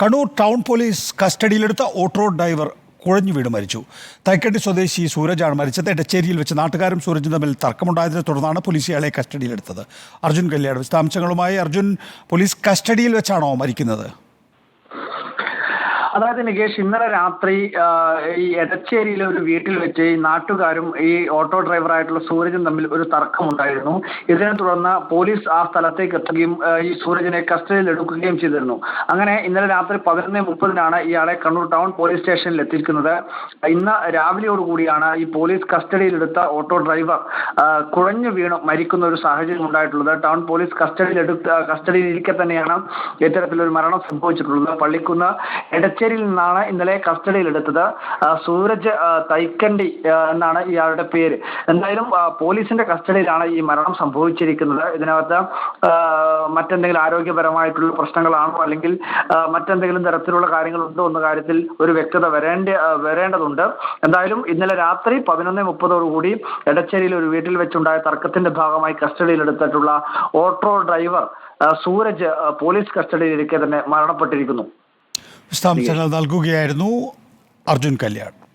Kannur town police കസ്റ്റഡിയിലെടുത്ത auto driver കുഴഞ്ഞു വീണ് മരിച്ചു. തൈക്കണ്ടി സ്വദേശി സൂരജാണ് മരിച്ചത്. എടച്ചേരിയിൽ വെച്ച് നാട്ടുകാരും സൂരജും തമ്മിൽ തർക്കമുണ്ടായതിനെ തുടർന്നാണ് പോലീസ് ഇയാളെ കസ്റ്റഡിയിലെടുത്തത്. അർജുൻ കല്യാട് വിശദാംശങ്ങളുമായി അർജുൻ പോലീസ് കസ്റ്റഡിയിൽ വെച്ചാണോ മരിക്കുന്നത്? അതായത് നികേഷ് ഇന്നലെ രാത്രി ഈ എടച്ചേരിയിലെ ഒരു വീട്ടിൽ വെച്ച് ഈ നാട്ടുകാരും ഈ ഓട്ടോ ഡ്രൈവറായിട്ടുള്ള സൂരജും തമ്മിൽ ഒരു തർക്കമുണ്ടായിരുന്നു. ഇതിനെ തുടർന്ന് പോലീസ് ആ സ്ഥലത്തേക്ക് എത്തുകയും ഈ സൂരജിനെ കസ്റ്റഡിയിൽ എടുക്കുകയും ചെയ്തിരുന്നു. അങ്ങനെ ഇന്നലെ രാത്രി പതിനൊന്ന് മുപ്പതിനാണ് ഇയാളെ കണ്ണൂർ ടൗൺ പോലീസ് സ്റ്റേഷനിൽ എത്തിക്കുന്നത് ഇന്ന് രാവിലെയോടുകൂടിയാണ് ഈ പോലീസ് കസ്റ്റഡിയിലെടുത്ത ഓട്ടോ ഡ്രൈവർ കുഴഞ്ഞു വീണ് മരിക്കുന്ന ഒരു സാഹചര്യം ഉണ്ടായിട്ടുള്ളത്. ടൗൺ പോലീസ് കസ്റ്റഡിയിൽ എടുത്ത കസ്റ്റഡിയിൽ ഇരിക്കെ തന്നെയാണ് ഇത്തരത്തിലൊരു മരണം സംഭവിച്ചിട്ടുള്ളത്. പള്ളിക്കുന്ന് എടച്ചേരിയിൽ നിന്നാണ് ഇന്നലെ കസ്റ്റഡിയിൽ എടുത്തത്. സൂരജ് തൈക്കണ്ടി എന്നാണ് ഇയാളുടെ പേര്. എന്തായാലും പോലീസിന്റെ കസ്റ്റഡിയിലാണ് ഈ മരണം സംഭവിച്ചിരിക്കുന്നത്. ഇതിനകത്ത് മറ്റെന്തെങ്കിലും ആരോഗ്യപരമായിട്ടുള്ള പ്രശ്നങ്ങളാണോ അല്ലെങ്കിൽ മറ്റെന്തെങ്കിലും തരത്തിലുള്ള കാര്യങ്ങളുണ്ടോ എന്ന കാര്യത്തിൽ ഒരു വ്യക്തത വരേണ്ട വരേണ്ടതുണ്ട്. എന്തായാലും ഇന്നലെ രാത്രി പതിനൊന്ന് മുപ്പതോടുകൂടി എടച്ചേരിയിൽ ഒരു വീട്ടിൽ വെച്ചുണ്ടായ തർക്കത്തിന്റെ ഭാഗമായി കസ്റ്റഡിയിൽ എടുത്തിട്ടുള്ള ഓട്ടോ ഡ്രൈവർ സൂരജ് പോലീസ് കസ്റ്റഡിയിലിരിക്കെ തന്നെ മരണപ്പെട്ടിരിക്കുന്നു. വിശദാംശങ്ങൾ നൽകുകയായിരുന്നു അർജുൻ കല്യാട്